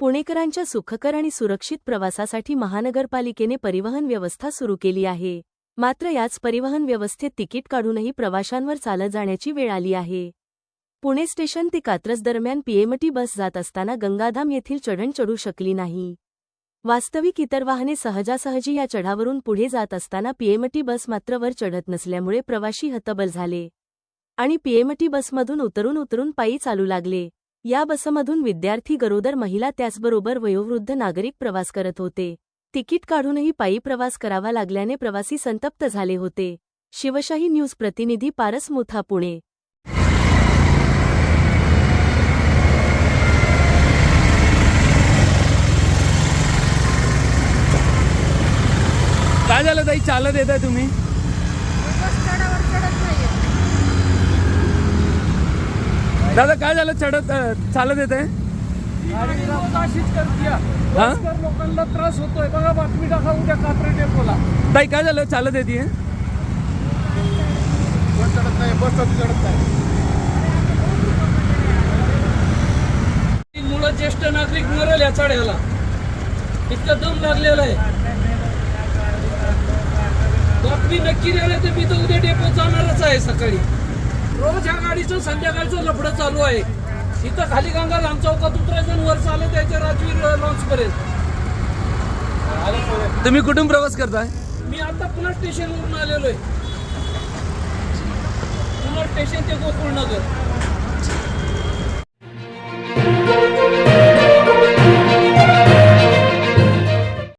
पुणेकरांच्या सुखकर आणि सुरक्षित प्रवासासाठी महानगरपालिकेने परिवहन व्यवस्था सुरू केली आहे. मात्र याच परिवहन व्यवस्थेत तिकीट काढूनही प्रवाशांवर चालत जाण्याची वेळ आली आहे. पुणे स्टेशन ते कात्रज दरम्यान पीएमटी बस जात असताना गंगाधाम येथील चढण चढू शकली नाही. वास्तविक इतर वाहने सहजासहजी या चढावरून पुढे जात असताना पीएमटी बस मात्र वर चढत नसल्यामुळे प्रवाशी हतबल झाले. आणि पीएमटी बसमधून उतरून उतरून पायी चालू लागले. या बसमधून विद्यार्थी गरोदर महिला त्याचबरोबर वयोवृद्ध नागरिक प्रवास करत होते. तिकीट काढूनही पायी प्रवास करावा लागल्याने प्रवासी संतप्त झाले होते. शिवशाही न्यूज प्रतिनिधी पारस मुथा पुणे. काय झालं ताई? चालत येत आहे तुम्ही बस चढावर चढत नाहीये दादा काय झालं? चढत चालत येत आहे? लोकांना त्रास होतोय. बघा बातमी टाका उद्या कात्रे डेपोला. ताई काय झालं? चालत येते बस चढत नाही बस चढत नाही. मुलं ज्येष्ठ नागरिक मरेल या चढ्याला. इतकं दम लागलेला आहे. बातमी नक्की राहिले तर मी तर उद्या डेपो जाणारच आहे सकाळी. रोज ह्या गाडीचं संध्याकाळचं लफडं चालू आहे. इथं खाली गंगा राम चौकात उतरायचं वर चालत यायचं राजवीर लॉन्च पर्यंत. तुम्ही कुठून प्रवास करताय? मी आता पुन्हा स्टेशनवरून आलेलो आहे. पुन्हा स्टेशन ते गोकुळनगर.